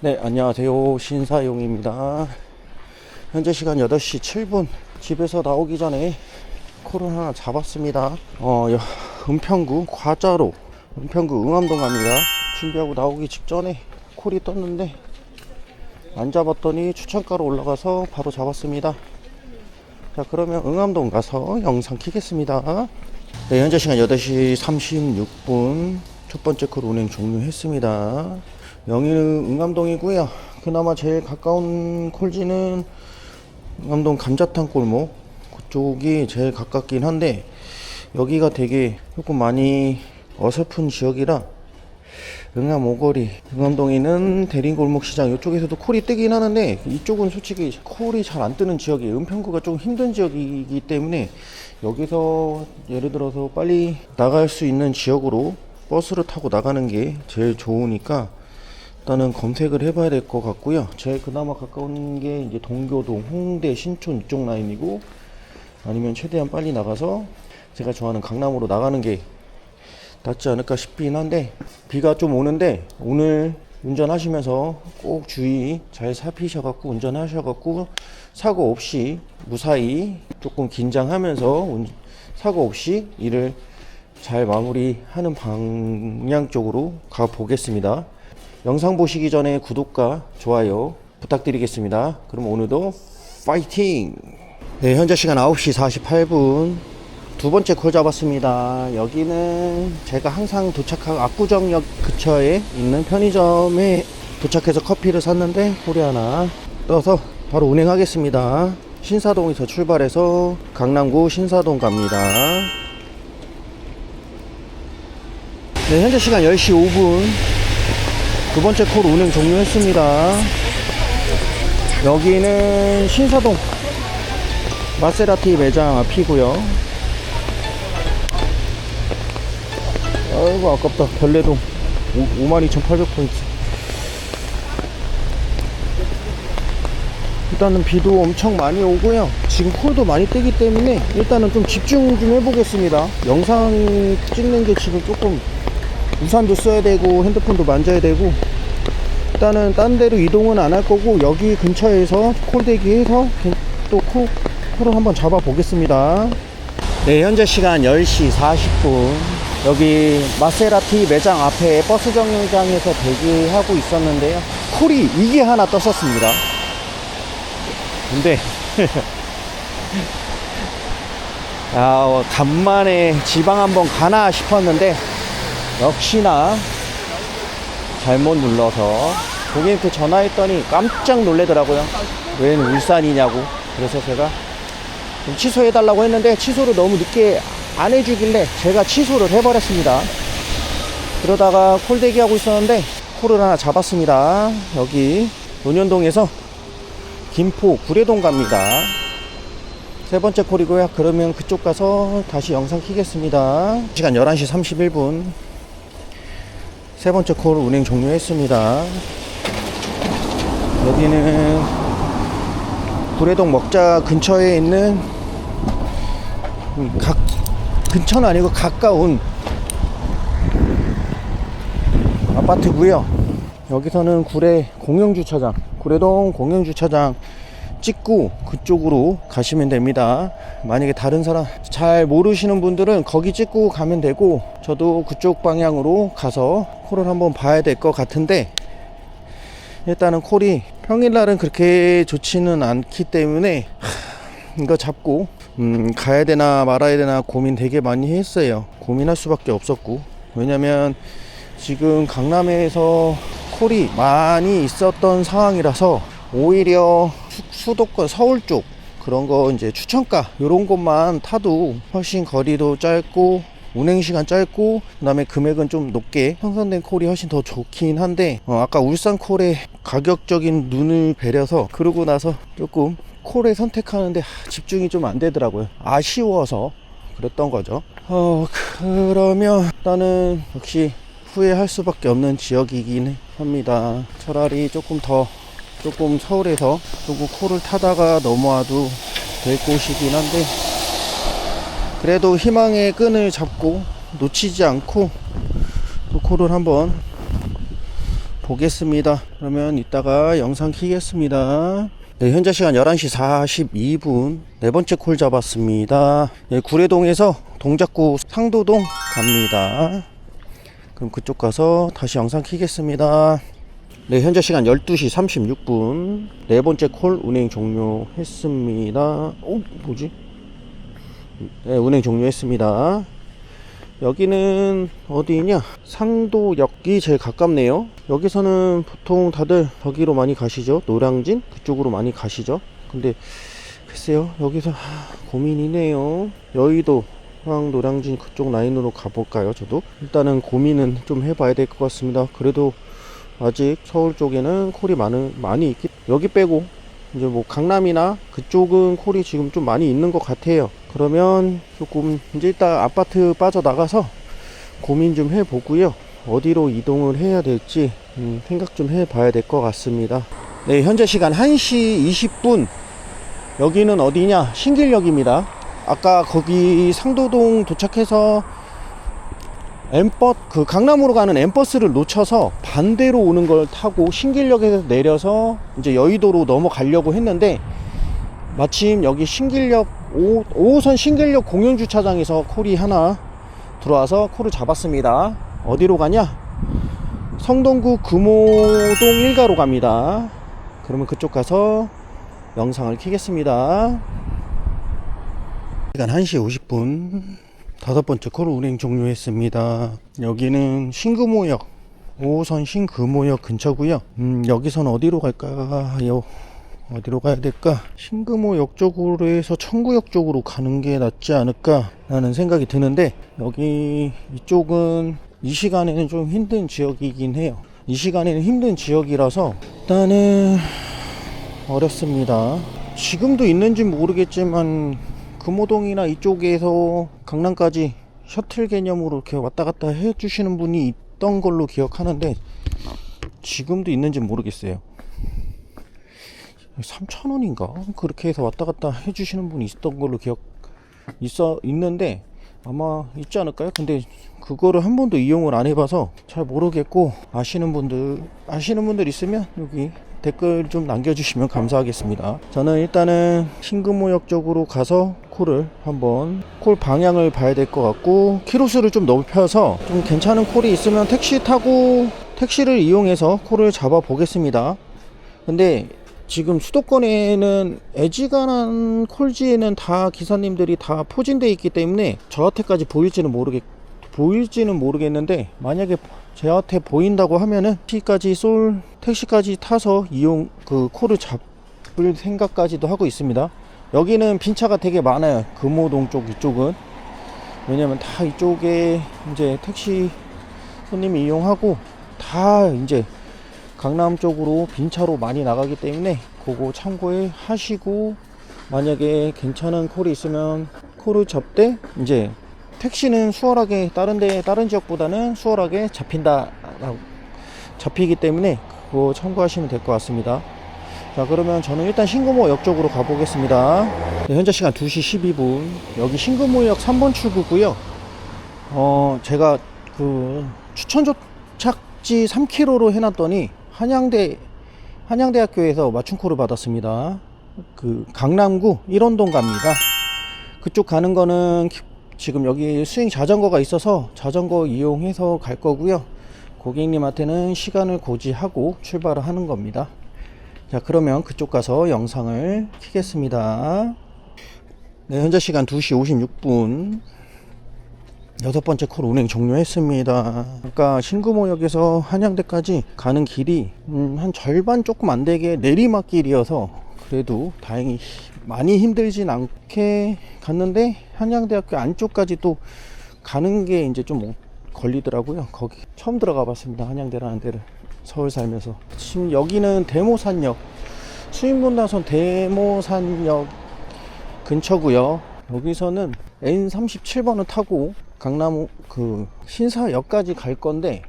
네, 안녕하세요. 신사용입니다. 현재 시간 8시 7분. 집에서 나오기 전에 콜을 하나 잡았습니다. 어, 여- 은평구 과자로 은평구 응암동 갑니다. 준비하고 나오기 직전에 콜이 떴는데 안 잡았더니 추천가로 올라가서 바로 잡았습니다. 자, 그러면 응암동 가서 영상 키겠습니다. 네, 현재 시간 8시 36분. 첫 번째 콜 운행 종료했습니다. 여기는 응암동이고요. 그나마 제일 가까운 콜지는 응암동 감자탕 골목 그쪽이 제일 가깝긴 한데 여기가 되게 조금 많이 어설픈 지역이라 응암 오거리 응암동에는 대림골목 시장 이쪽에서도 콜이 뜨긴 하는데 이쪽은 솔직히 콜이 잘 안 뜨는 지역이에요 은평구가 좀 힘든 지역이기 때문에 여기서 예를 들어서 빨리 나갈 수 있는 지역으로 버스를 타고 나가는 게 제일 좋으니까 일단은 검색을 해봐야 될 것 같고요. 제일 그나마 가까운 게 이제 동교동, 홍대, 신촌 이쪽 라인이고 아니면 최대한 빨리 나가서 제가 좋아하는 강남으로 나가는 게 낫지 않을까 싶긴 한데 비가 좀 오는데 오늘 운전하시면서 꼭 주의 잘 살피셔갖고 운전하셔갖고 사고 없이 무사히 조금 긴장하면서 운- 사고 없이 일을 잘 마무리하는 방향 쪽으로 가 보겠습니다. 영상 보시기 전에 구독과 좋아요 부탁드리겠습니다. 그럼 오늘도 파이팅! 네, 현재 시간 9시 48분. 두 번째 콜 잡았습니다. 여기는 제가 항상 도착한 압구정역 근처에 있는 편의점에 도착해서 커피를 샀는데 콜이 하나 떠서 바로 운행하겠습니다. 신사동에서 출발해서 강남구 신사동 갑니다. 네, 현재 시간 10시 5분. 두 번째 콜 운행 종료했습니다. 여기는 신사동 마세라티 매장 앞이고요. 아이고 아깝다. 별내동 52,800포인트. 일단은 비도 엄청 많이 오고요. 지금 콜도 많이 뜨기 때문에 일단은 좀 집중 좀 해보겠습니다. 영상 찍는 게 지금 조금 우산도 써야 되고 핸드폰도 만져야 되고 일단은 딴 데로 이동은 안 할 거고 여기 근처에서 콜대기해서 또 콜, 콜을 한번 잡아 보겠습니다. 네 현재 시간 10시 40분. 여기 마세라티 매장 앞에 버스 정류장에서 대기하고 있었는데요. 콜이 이게 하나 떴었습니다. 근데 야, 어, 간만에 지방 한번 가나 싶었는데 역시나 잘못 눌러서 고객님께 전화했더니 깜짝 놀래더라고요. 웬 울산이냐고. 그래서 제가 좀 취소해달라고 했는데 취소를 너무 늦게 안 해주길래 제가 취소를 해버렸습니다. 그러다가 콜 대기하고 있었는데 콜을 하나 잡았습니다. 여기 논현동에서 김포 구례동 갑니다. 세 번째 콜이고요. 그러면 그쪽 가서 다시 영상 키겠습니다. 시간 11시 31분. 세 번째 콜 운행 종료했습니다. 여기는 구례동 먹자 근처에 있는 음, 각 근처는 아니고 가까운 아파트고요. 여기서는 구례 공영주차장, 구례동 공영주차장 찍고 그쪽으로 가시면 됩니다. 만약에 다른 사람 잘 모르시는 분들은 거기 찍고 가면 되고 저도 그쪽 방향으로 가서 콜을 한번 봐야 될 것 같은데 일단은 콜이 평일날은 그렇게 좋지는 않기 때문에 하, 이거 잡고 음, 가야 되나 말아야 되나 고민 되게 많이 했어요. 고민할 수밖에 없었고 왜냐면 지금 강남에서 콜이 많이 있었던 상황이라서 오히려 수- 수도권 서울 쪽 그런 거 이제 추천가 이런 것만 타도 훨씬 거리도 짧고 운행 시간 짧고 그다음에 금액은 좀 높게 형성된 콜이 훨씬 더 좋긴 한데 어, 아까 울산 콜의 가격적인 눈을 배려서 그러고 나서 조금 콜에 선택하는데 하, 집중이 좀 안 되더라고요. 아쉬워서 그랬던 거죠. 어 그러면 일단은 역시 후회할 수밖에 없는 지역이긴 합니다. 차라리 조금 더 조금 서울에서 조금 콜을 타다가 넘어와도 될 곳이긴 한데 그래도 희망의 끈을 잡고 놓치지 않고 또 콜을 한번 보겠습니다. 그러면 이따가 영상 키겠습니다. 네, 현재 시간 11시 42분 네 번째 콜 잡았습니다. 네, 구례동에서 동작구 상도동 갑니다. 그럼 그쪽 가서 다시 영상 키겠습니다. 네, 현재 시간 12시 36분 네 번째 콜 운행 종료했습니다. 어, 뭐지? 네, 운행 종료했습니다. 여기는 어디냐? 상도역이 제일 가깝네요. 여기서는 보통 다들 저기로 많이 가시죠? 노량진 그쪽으로 많이 가시죠? 근데 글쎄요, 여기서 하, 고민이네요. 여의도 포항 노량진 그쪽 라인으로 가볼까요? 저도 일단은 고민은 좀 해봐야 될 것 같습니다. 그래도 아직 서울 쪽에는 콜이 많은 많이 있기 여기 빼고 이제 뭐 강남이나 그쪽은 콜이 지금 좀 많이 있는 것 같아요. 그러면 조금 이제 일단 아파트 빠져나가서 고민 좀 해보고요. 어디로 이동을 해야 될지 음, 생각 좀 해봐야 될 것 같습니다. 네, 현재 시간 1시 20분. 여기는 어디냐? 신길역입니다. 아까 거기 상도동 도착해서 엠버 그 강남으로 가는 엠버스를 놓쳐서 반대로 오는 걸 타고 신길역에서 내려서 이제 여의도로 넘어가려고 했는데 마침 여기 신길역 5, 5호선 신길역 공영 주차장에서 콜이 하나 들어와서 콜을 잡았습니다. 어디로 가냐? 성동구 금호동 1가로 갑니다. 그러면 그쪽 가서 영상을 키겠습니다. 시간 1시 50분 다섯 번째 콜 운행 종료했습니다. 여기는 신금호역 5호선 신금호역 근처고요. 음, 여기선 어디로 갈까요? 어디로 가야 될까? 신금호역 쪽으로 해서 청구역 쪽으로 가는 게 낫지 않을까 라는 생각이 드는데 여기 이쪽은 이 시간에는 좀 힘든 지역이긴 해요. 이 시간에는 힘든 지역이라서 일단은 어렵습니다. 지금도 있는지 모르겠지만 금호동이나 이쪽에서 강남까지 셔틀 개념으로 이렇게 왔다 갔다 해 주시는 분이 있던 걸로 기억하는데 지금도 있는지 모르겠어요. 3,000원인가? 그렇게 해서 왔다 갔다 해 주시는 분이 있었던 걸로 기억 있어 있는데 아마 있지 않을까요? 근데 그거를 한 번도 이용을 안 해봐서 잘 모르겠고 아시는 분들 아시는 분들 있으면 여기 댓글 좀 남겨주시면 감사하겠습니다. 저는 일단은 신금호역 쪽으로 가서 콜을 한번 콜 방향을 봐야 될 것 같고 키로수를 좀 높여서 좀 괜찮은 콜이 있으면 택시 타고 택시를 이용해서 콜을 잡아 보겠습니다. 근데 지금 수도권에는 애지간한 콜지에는 다 기사님들이 다 포진돼 있기 때문에 저한테까지 보일지는 모르겠 보일지는 모르겠는데 만약에 저한테 보인다고 하면은 택시까지 쏠 택시까지 타서 이용 그 콜을 잡을 생각까지도 하고 있습니다. 여기는 빈차가 되게 많아요. 금호동 쪽 이쪽은 왜냐면 다 이쪽에 이제 택시 손님이 이용하고 다 이제 강남 쪽으로 빈차로 많이 나가기 때문에 그거 참고해 하시고 만약에 괜찮은 콜이 있으면 콜을 잡되 이제 택시는 수월하게 다른 데 다른 지역보다는 수월하게 잡힌다 잡히기 때문에 그거 참고하시면 될 것 같습니다. 자 그러면 저는 일단 신금호 역 쪽으로 가보겠습니다. 네, 현재 시간 2시 12분 여기 신금호역 3번 출구고요. 어 제가 그 추천 도착지 3km로 해놨더니 한양대 한양대학교에서 맞춤코를 받았습니다. 그 강남구 일원동 갑니다. 그쪽 가는 거는 기- 지금 여기 스윙 자전거가 있어서 자전거 이용해서 갈 거고요. 고객님한테는 시간을 고지하고 출발을 하는 겁니다. 자, 그러면 그쪽 가서 영상을 키겠습니다. 네, 현재 시간 2시 56분. 여섯 번째 콜 운행 종료했습니다. 아까 신금호역에서 한양대까지 가는 길이 음, 한 절반 조금 안 되게 내리막길이어서 그래도 다행히 많이 힘들진 않게 갔는데 한양대학교 안쪽까지 또 가는 게 이제 좀 걸리더라고요. 거기 처음 들어가 봤습니다. 한양대라는 데를 서울 살면서 지금 여기는 대모산역 수인분당선 대모산역 근처고요. 여기서는 N37번을 타고 강남 그 신사역까지 갈 건데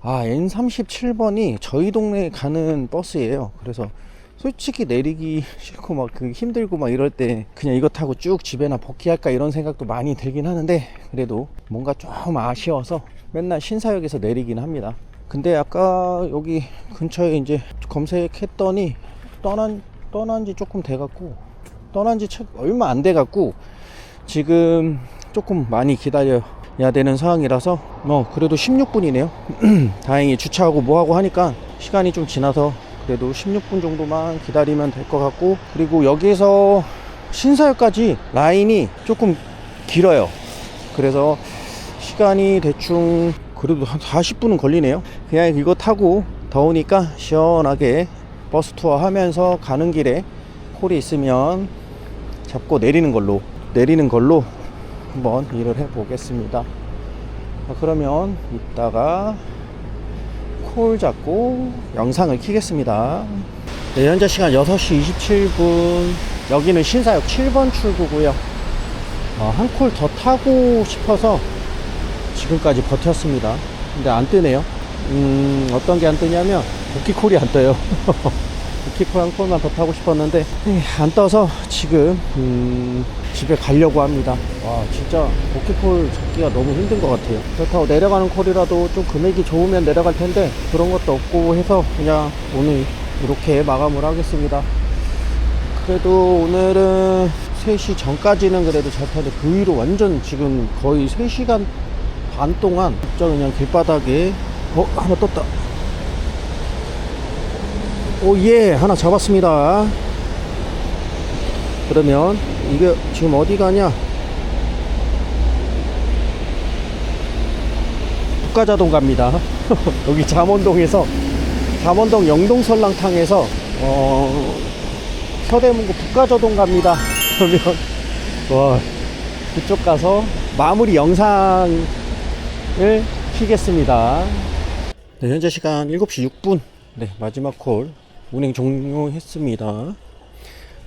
아 N37번이 저희 동네에 가는 버스예요. 그래서 솔직히 내리기 싫고 막 그 힘들고 막 이럴 때 그냥 이거 타고 쭉 집에나 복귀할까 이런 생각도 많이 들긴 하는데 그래도 뭔가 좀 아쉬워서 맨날 신사역에서 내리긴 합니다. 근데 아까 여기 근처에 이제 검색했더니 떠난 떠난 지 조금 돼 갖고 떠난 지 채- 얼마 안 돼 갖고 지금 조금 많이 기다려야 되는 상황이라서 뭐 그래도 16분이네요. 다행히 주차하고 뭐 하고 하니까 시간이 좀 지나서 그래도 16분 정도만 기다리면 될 것 같고 그리고 여기서 신사역까지 라인이 조금 길어요. 그래서 시간이 대충 그래도 한 40분은 걸리네요. 그냥 이거 타고 더우니까 시원하게 버스 투어 하면서 가는 길에 콜이 있으면 잡고 내리는 걸로 내리는 걸로 한번 일을 해 보겠습니다. 그러면 이따가 콜 잡고 영상을 키겠습니다. 네, 현재 시간 6시 27분. 여기는 신사역 7번 출구고요. 어, 한콜 더 타고 싶어서 지금까지 버텼습니다. 근데 안 뜨네요. 음, 어떤 게 안 뜨냐면 복귀콜이 안 떠요. 복귀콜 한 콜만 더 타고 싶었는데 에이, 안 떠서 지금 음, 집에 가려고 합니다. 와 진짜 복귀콜 잡기가 너무 힘든 것 같아요. 그렇다고 내려가는 콜이라도 좀 금액이 좋으면 내려갈 텐데 그런 것도 없고 해서 그냥 오늘 이렇게 마감을 하겠습니다. 그래도 오늘은 3시 전까지는 그래도 잘 타는데 그 위로 완전 지금 거의 3시간 반 동안 진짜 그냥 길바닥에 어 하나 떴다. 오예 하나 잡았습니다. 그러면 이게 지금 어디 가냐? 북가자동 갑니다. 여기 잠원동에서 잠원동 영동설랑탕에서 어 서대문구 북가저동 갑니다. 그러면 와 그쪽 가서 마무리 영상 을 키겠습니다. 네, 현재 시간 7시 6분. 네. 마지막 콜 운행 종료했습니다.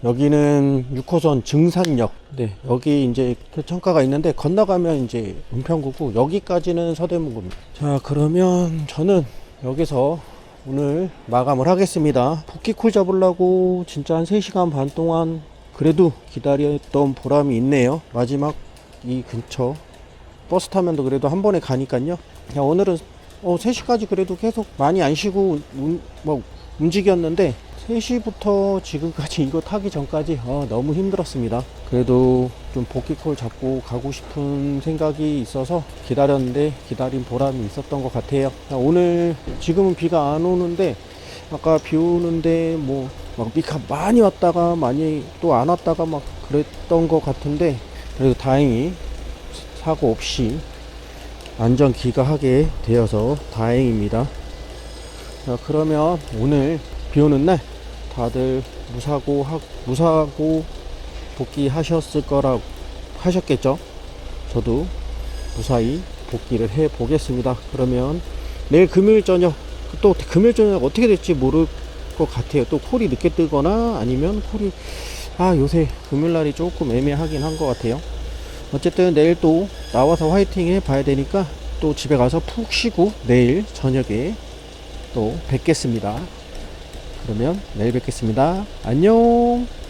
여기는 6호선 증산역. 네. 여기 이제 교통가가 있는데 건너가면 이제 은평구고 여기까지는 서대문구입니다. 자 그러면 저는 여기서 오늘 마감을 하겠습니다. 복귀콜 잡으려고 진짜 한 3시간 반 동안 그래도 기다렸던 보람이 있네요. 마지막 이 근처 버스 타면 도 그래도 한 번에 가니까요 야, 오늘은 어, 3시까지 그래도 계속 많이 안 쉬고 운- 뭐 움직였는데 3시부터 지금까지 이거 타기 전까지 어, 너무 힘들었습니다. 그래도 좀 복귀콜 잡고 가고 싶은 생각이 있어서 기다렸는데 기다린 보람이 있었던 것 같아요. 자, 오늘 지금은 비가 안 오는데 아까 비 오는데 뭐 막 비가 많이 왔다가 많이 또 안 왔다가 막 그랬던 것 같은데 그래도 다행히 사고 없이 안전 귀가하게 되어서 다행입니다. 자, 그러면 오늘 비 오는 날 다들 무사고 하, 무사고 복귀하셨을 거라고 하셨겠죠? 저도 무사히 복귀를 해 보겠습니다. 그러면 내일 금요일 저녁 또 금요일 저녁 어떻게 될지 모를 것 같아요. 또 콜이 늦게 뜨거나 아니면 콜이 아 요새 금요일 날이 조금 애매하긴 한 것 같아요. 어쨌든 내일 또 나와서 화이팅 해 봐야 되니까 또 집에 가서 푹 쉬고 내일 저녁에 또 뵙겠습니다. 그러면 내일 뵙겠습니다. 안녕!